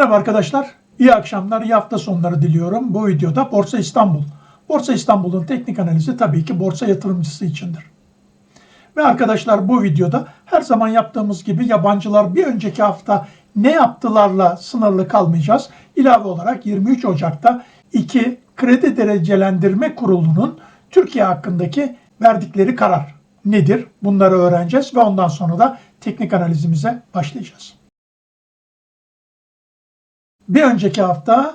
Merhaba arkadaşlar. İyi akşamlar, iyi hafta sonları diliyorum. Bu videoda Borsa İstanbul. Borsa İstanbul'un teknik analizi tabii ki borsa yatırımcısı içindir. Ve arkadaşlar bu videoda her zaman yaptığımız gibi yabancılar bir önceki hafta ne yaptılarla sınırlı kalmayacağız. İlave olarak 23 Ocak'ta iki kredi derecelendirme kurulunun Türkiye hakkındaki verdikleri karar nedir? Bunları öğreneceğiz ve ondan sonra da teknik analizimize başlayacağız. Bir önceki hafta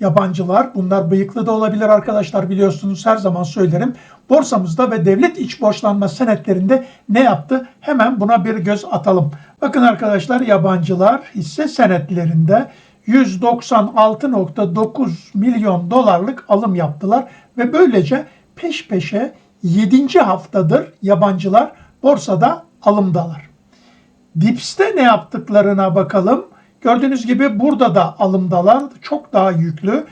yabancılar, bunlar bıyıklı da olabilir arkadaşlar biliyorsunuz her zaman söylerim. Borsamızda ve devlet iç borçlanma senetlerinde ne yaptı? Hemen buna bir göz atalım. Bakın arkadaşlar yabancılar hisse senetlerinde 196.9 milyon dolarlık alım yaptılar ve böylece peş peşe 7. haftadır yabancılar borsada alımdalar. Dips'te ne yaptıklarına bakalım. Gördüğünüz gibi burada da alımdalar çok daha yüklü.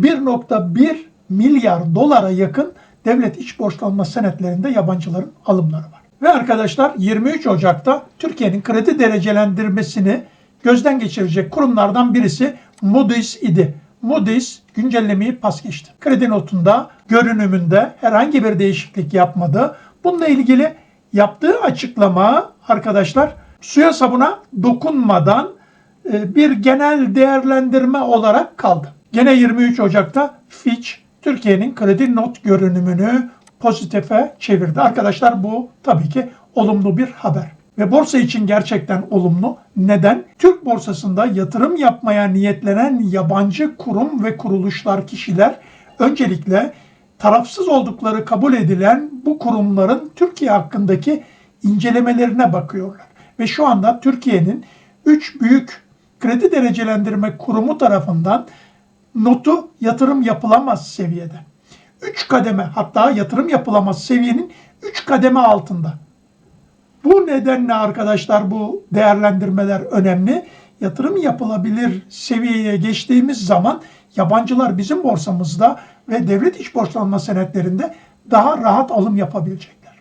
1.1 milyar dolara yakın devlet iç borçlanma senetlerinde yabancıların alımları var. Ve arkadaşlar 23 Ocak'ta Türkiye'nin kredi derecelendirmesini gözden geçirecek kurumlardan birisi Moody's idi. Moody's güncellemeyi pas geçti. Kredi notunda, görünümünde herhangi bir değişiklik yapmadı. Bununla ilgili yaptığı açıklama arkadaşlar suya sabuna dokunmadan bir genel değerlendirme olarak kaldı. Gene 23 Ocak'ta Fitch Türkiye'nin kredi not görünümünü pozitife çevirdi. Arkadaşlar bu tabii ki olumlu bir haber. Ve borsa için gerçekten olumlu. Neden? Türk borsasında yatırım yapmaya niyetlenen yabancı kurum ve kuruluşlar, kişiler öncelikle tarafsız oldukları kabul edilen bu kurumların Türkiye hakkındaki incelemelerine bakıyorlar. Ve şu anda Türkiye'nin 3 büyük kredi derecelendirme kurumu tarafından notu yatırım yapılamaz seviyede. 3 kademe hatta yatırım yapılamaz seviyenin 3 kademe altında. Bu nedenle arkadaşlar bu değerlendirmeler önemli. Yatırım yapılabilir seviyeye geçtiğimiz zaman yabancılar bizim borsamızda ve devlet iç borçlanma senetlerinde daha rahat alım yapabilecekler.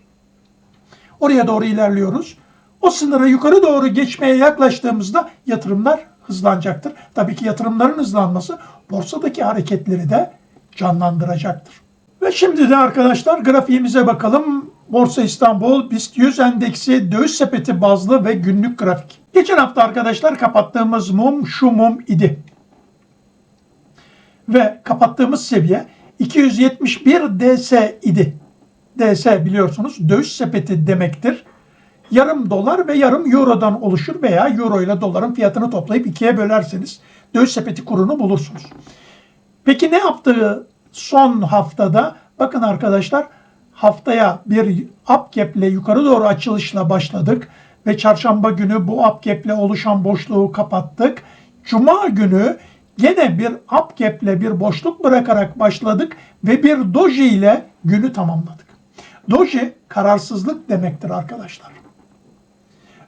Oraya doğru ilerliyoruz. O sınırı yukarı doğru geçmeye yaklaştığımızda yatırımlar hızlanacaktır. Tabii ki yatırımların hızlanması borsadaki hareketleri de canlandıracaktır. Ve şimdi de arkadaşlar grafiğimize bakalım. Borsa İstanbul BIST 100 endeksi döviz sepeti bazlı ve günlük grafik. Geçen hafta arkadaşlar kapattığımız mum şu mum idi. Ve kapattığımız seviye 271 DS idi. DS biliyorsunuz döviz sepeti demektir yarım dolar ve yarım eurodan oluşur veya euro ile doların fiyatını toplayıp ikiye bölerseniz döviz sepeti kurunu bulursunuz. Peki ne yaptığı son haftada? Bakın arkadaşlar haftaya bir up gap ile yukarı doğru açılışla başladık ve çarşamba günü bu up gap ile oluşan boşluğu kapattık. Cuma günü gene bir up gap ile bir boşluk bırakarak başladık ve bir doji ile günü tamamladık. Doji kararsızlık demektir arkadaşlar.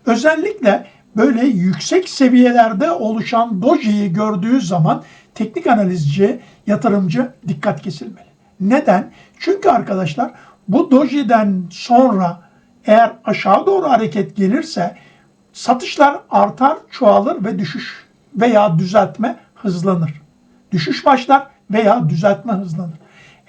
Özellikle böyle yüksek seviyelerde oluşan dojiyi gördüğü zaman teknik analizci, yatırımcı dikkat kesilmeli. Neden? Çünkü arkadaşlar bu dojiden sonra eğer aşağı doğru hareket gelirse satışlar artar, çoğalır ve düşüş veya düzeltme hızlanır. Düşüş başlar veya düzeltme hızlanır.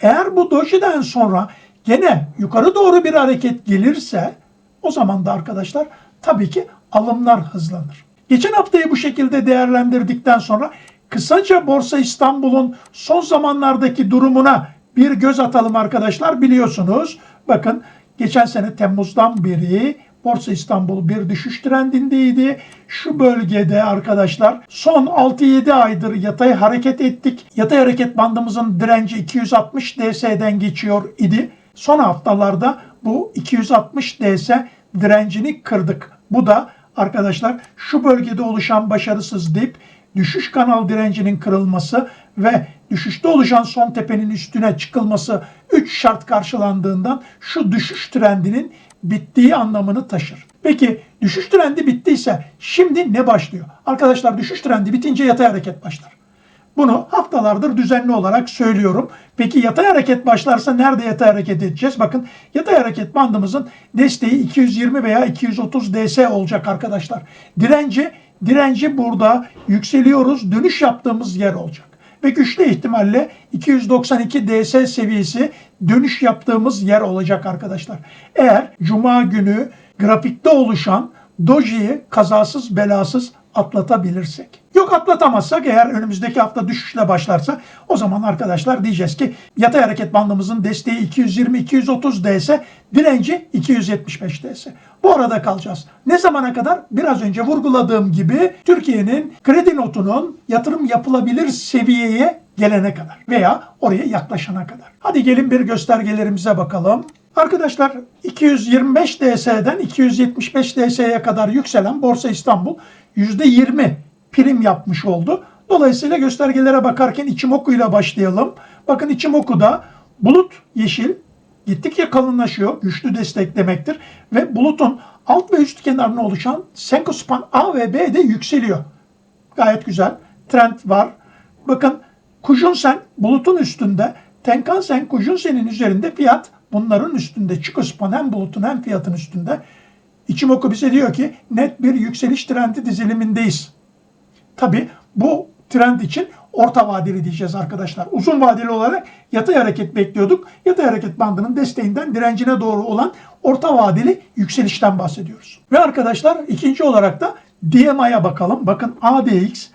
Eğer bu dojiden sonra gene yukarı doğru bir hareket gelirse o zaman da arkadaşlar tabii ki alımlar hızlanır. Geçen haftayı bu şekilde değerlendirdikten sonra kısaca Borsa İstanbul'un son zamanlardaki durumuna bir göz atalım arkadaşlar. Biliyorsunuz bakın geçen sene Temmuz'dan beri Borsa İstanbul bir düşüş trendindeydi. Şu bölgede arkadaşlar son 6-7 aydır yatay hareket ettik. Yatay hareket bandımızın direnci 260 DS'den geçiyor idi. Son haftalarda bu 260 DS direncini kırdık. Bu da arkadaşlar şu bölgede oluşan başarısız dip, düşüş kanal direncinin kırılması ve düşüşte oluşan son tepenin üstüne çıkılması 3 şart karşılandığından şu düşüş trendinin bittiği anlamını taşır. Peki düşüş trendi bittiyse şimdi ne başlıyor? Arkadaşlar düşüş trendi bitince yatay hareket başlar. Bunu haftalardır düzenli olarak söylüyorum. Peki yatay hareket başlarsa nerede yatay hareket edeceğiz? Bakın yatay hareket bandımızın desteği 220 veya 230 DS olacak arkadaşlar. Direnci direnci burada yükseliyoruz. Dönüş yaptığımız yer olacak. Ve güçlü ihtimalle 292 DS seviyesi dönüş yaptığımız yer olacak arkadaşlar. Eğer cuma günü grafikte oluşan dojiyi kazasız belasız atlatabilirsek. Yok atlatamazsak eğer önümüzdeki hafta düşüşle başlarsa o zaman arkadaşlar diyeceğiz ki yatay hareket bandımızın desteği 220-230 DS, direnci 275 DS. Bu arada kalacağız. Ne zamana kadar? Biraz önce vurguladığım gibi Türkiye'nin kredi notunun yatırım yapılabilir seviyeye gelene kadar veya oraya yaklaşana kadar. Hadi gelin bir göstergelerimize bakalım. Arkadaşlar 225 DS'den 275 DS'ye kadar yükselen Borsa İstanbul %20 prim yapmış oldu. Dolayısıyla göstergelere bakarken Ichimoku ile başlayalım. Bakın Ichimoku'da bulut yeşil gittikçe kalınlaşıyor. Güçlü destek demektir. Ve bulutun alt ve üst kenarına oluşan Senkospan A ve B de yükseliyor. Gayet güzel. Trend var. Bakın Kujunsen bulutun üstünde. Tenkan-sen Kujunsen'in üzerinde fiyat bunların üstünde. Chikuspan hem bulutun hem fiyatın üstünde. Ichimoku bize diyor ki net bir yükseliş trendi dizilimindeyiz. Tabi bu trend için orta vadeli diyeceğiz arkadaşlar. Uzun vadeli olarak yatay hareket bekliyorduk. Yatay hareket bandının desteğinden direncine doğru olan orta vadeli yükselişten bahsediyoruz. Ve arkadaşlar ikinci olarak da DMA'ya bakalım. Bakın ADX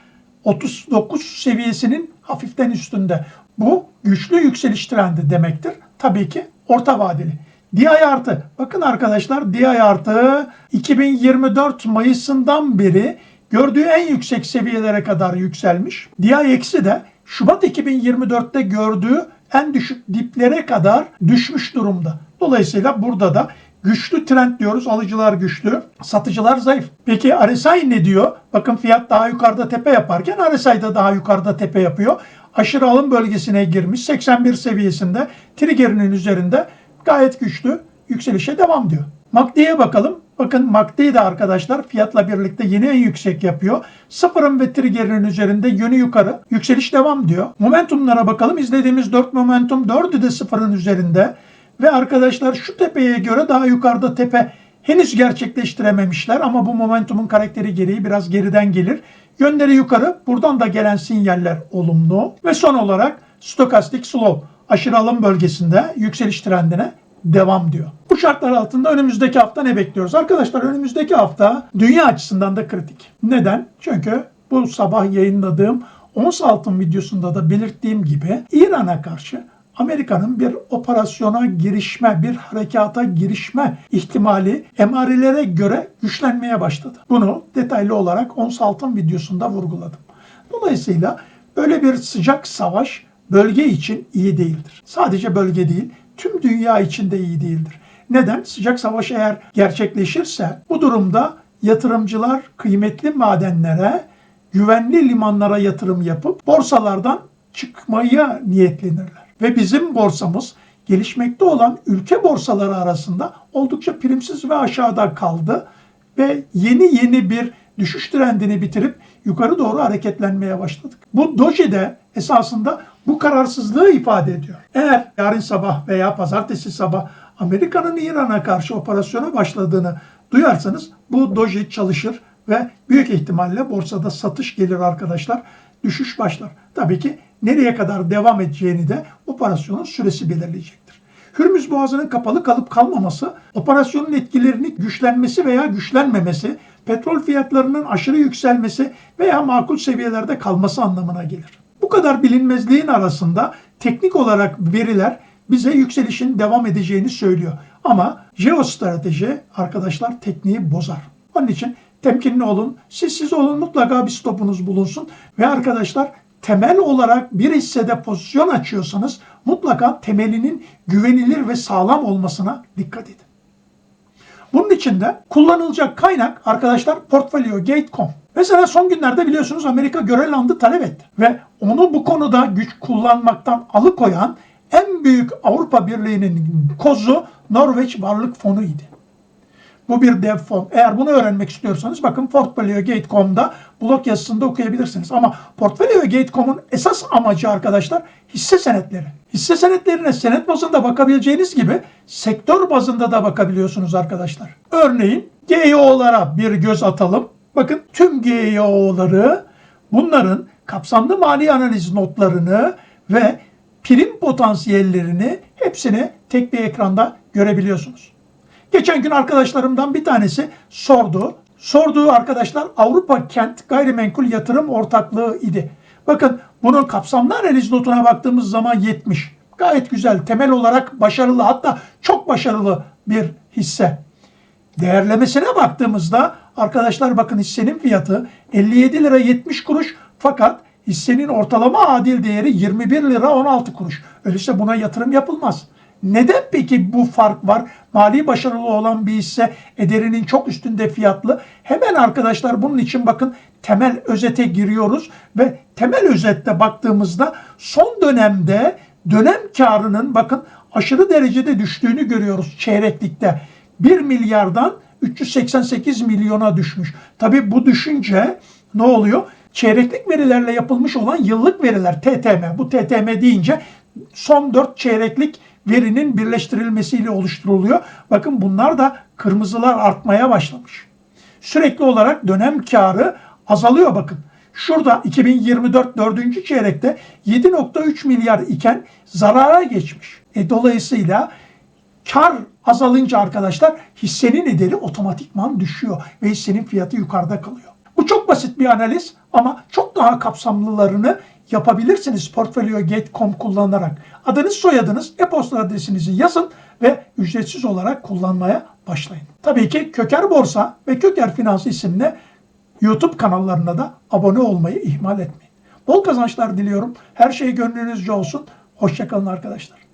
39 seviyesinin hafiften üstünde. Bu güçlü yükseliş trendi demektir. Tabii ki orta vadeli. DI artı. Bakın arkadaşlar DI artı 2024 Mayıs'ından beri gördüğü en yüksek seviyelere kadar yükselmiş. DI eksi de Şubat 2024'te gördüğü en düşük diplere kadar düşmüş durumda. Dolayısıyla burada da güçlü trend diyoruz. Alıcılar güçlü, satıcılar zayıf. Peki RSI ne diyor? Bakın fiyat daha yukarıda tepe yaparken RSI da daha yukarıda tepe yapıyor. Aşırı alım bölgesine girmiş 81 seviyesinde triggerinin üzerinde gayet güçlü yükselişe devam diyor. MACD'ye bakalım. Bakın MACD de arkadaşlar fiyatla birlikte yeni en yüksek yapıyor. Sıfırın ve triggerinin üzerinde yönü yukarı. Yükseliş devam diyor. Momentumlara bakalım. İzlediğimiz 4 momentum 4'ü de sıfırın üzerinde. Ve arkadaşlar şu tepeye göre daha yukarıda tepe henüz gerçekleştirememişler ama bu momentumun karakteri gereği biraz geriden gelir. Yönleri yukarı. Buradan da gelen sinyaller olumlu. Ve son olarak stokastik slow aşırı alım bölgesinde yükseliş trendine devam diyor. Bu şartlar altında önümüzdeki hafta ne bekliyoruz? Arkadaşlar önümüzdeki hafta dünya açısından da kritik. Neden? Çünkü bu sabah yayınladığım ons altın videosunda da belirttiğim gibi İran'a karşı Amerika'nın bir operasyona girişme, bir harekata girişme ihtimali emarelere göre güçlenmeye başladı. Bunu detaylı olarak ons altın videosunda vurguladım. Dolayısıyla böyle bir sıcak savaş bölge için iyi değildir. Sadece bölge değil, tüm dünya için de iyi değildir. Neden? Sıcak savaş eğer gerçekleşirse bu durumda yatırımcılar kıymetli madenlere, güvenli limanlara yatırım yapıp borsalardan çıkmaya niyetlenirler. Ve bizim borsamız gelişmekte olan ülke borsaları arasında oldukça primsiz ve aşağıda kaldı ve yeni yeni bir düşüş trendini bitirip yukarı doğru hareketlenmeye başladık. Bu doji de esasında bu kararsızlığı ifade ediyor. Eğer yarın sabah veya pazartesi sabah Amerika'nın İran'a karşı operasyona başladığını duyarsanız bu doji çalışır ve büyük ihtimalle borsada satış gelir arkadaşlar. Düşüş başlar. Tabii ki nereye kadar devam edeceğini de operasyonun süresi belirleyecektir. Hürmüz Boğazı'nın kapalı kalıp kalmaması, operasyonun etkilerini güçlenmesi veya güçlenmemesi, petrol fiyatlarının aşırı yükselmesi veya makul seviyelerde kalması anlamına gelir. Bu kadar bilinmezliğin arasında teknik olarak veriler bize yükselişin devam edeceğini söylüyor. Ama jeostrateji arkadaşlar tekniği bozar. Onun için temkinli olun, sessiz olun, mutlaka bir stopunuz bulunsun ve arkadaşlar temel olarak bir hissede pozisyon açıyorsanız mutlaka temelinin güvenilir ve sağlam olmasına dikkat edin. Bunun için de kullanılacak kaynak arkadaşlar Portfolio Gate.com. Mesela son günlerde biliyorsunuz Amerika Grönland'ı talep etti. Ve onu bu konuda güç kullanmaktan alıkoyan en büyük Avrupa Birliği'nin kozu Norveç Varlık Fonu idi. Bu bir dev fon. Eğer bunu öğrenmek istiyorsanız bakın portfoliogate.com'da blog yazısında okuyabilirsiniz. Ama portfoliogate.com'un esas amacı arkadaşlar hisse senetleri. Hisse senetlerine senet bazında bakabileceğiniz gibi sektör bazında da bakabiliyorsunuz arkadaşlar. Örneğin GEO'lara bir göz atalım. Bakın tüm GEO'ları bunların kapsamlı mali analiz notlarını ve prim potansiyellerini hepsini tek bir ekranda görebiliyorsunuz. Geçen gün arkadaşlarımdan bir tanesi sordu. Sorduğu arkadaşlar Avrupa Kent Gayrimenkul Yatırım Ortaklığı idi. Bakın bunun kapsamlı analiz notuna baktığımız zaman 70. Gayet güzel, temel olarak başarılı hatta çok başarılı bir hisse. Değerlemesine baktığımızda arkadaşlar bakın hissenin fiyatı 57 lira 70 kuruş fakat hissenin ortalama adil değeri 21 lira 16 kuruş. Öyleyse buna yatırım yapılmaz. Neden peki bu fark var? Mali başarılı olan bir hisse ederinin çok üstünde fiyatlı. Hemen arkadaşlar bunun için bakın temel özete giriyoruz ve temel özette baktığımızda son dönemde dönem karının bakın aşırı derecede düştüğünü görüyoruz çeyreklikte. 1 milyardan 388 milyona düşmüş. Tabi bu düşünce ne oluyor? Çeyreklik verilerle yapılmış olan yıllık veriler TTM. Bu TTM deyince son 4 çeyreklik verinin birleştirilmesiyle oluşturuluyor. Bakın bunlar da kırmızılar artmaya başlamış. Sürekli olarak dönem karı azalıyor bakın. Şurada 2024 4. çeyrekte 7.3 milyar iken zarara geçmiş. E dolayısıyla kar azalınca arkadaşlar hissenin ederi otomatikman düşüyor ve hissenin fiyatı yukarıda kalıyor. Bu çok basit bir analiz ama çok daha kapsamlılarını yapabilirsiniz portfolyo.get.com kullanarak. Adınız, soyadınız, e-posta adresinizi yazın ve ücretsiz olarak kullanmaya başlayın. Tabii ki Köker Borsa ve Köker Finans isimli YouTube kanallarına da abone olmayı ihmal etmeyin. Bol kazançlar diliyorum. Her şey gönlünüzce olsun. Hoşçakalın arkadaşlar.